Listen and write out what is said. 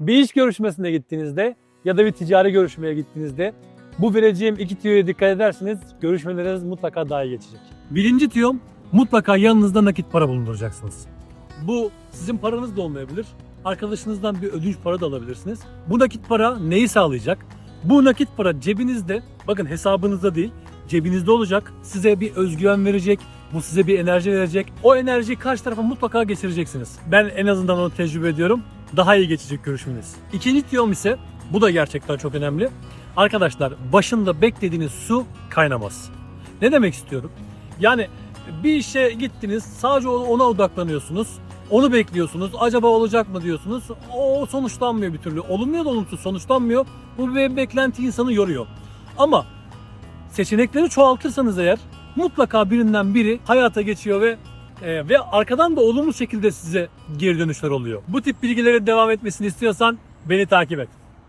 Bir iş görüşmesine gittiğinizde ya da bir ticari görüşmeye gittiğinizde bu vereceğim iki tüyoya dikkat ederseniz görüşmeleriniz mutlaka daha iyi geçecek. Birinci tüyom mutlaka yanınızda nakit para bulunduracaksınız. Bu sizin paranız da olmayabilir. Arkadaşınızdan bir ödünç para da alabilirsiniz. Bu nakit para neyi sağlayacak? Bu nakit para cebinizde, bakın hesabınızda değil, cebinizde olacak. Size bir özgüven verecek, bu size bir enerji verecek. O enerjiyi karşı tarafa mutlaka geçireceksiniz. Ben en azından onu tecrübe ediyorum. Daha iyi geçecek görüşmeniz. İkinci tüyom ise, bu da gerçekten çok önemli. Arkadaşlar başında beklediğiniz su kaynamaz. Ne demek istiyorum? Yani bir işe gittiniz, sadece ona odaklanıyorsunuz. Onu bekliyorsunuz. Acaba olacak mı diyorsunuz. O sonuçlanmıyor bir türlü. Olumlu ya da olumsuz sonuçlanmıyor. Bu bir beklenti insanı yoruyor. Ama seçenekleri çoğaltırsanız eğer mutlaka birinden biri hayata geçiyor ve e, ve arkadan da olumlu şekilde size geri dönüşler oluyor. Bu tip bilgilere devam etmesini istiyorsan beni takip et.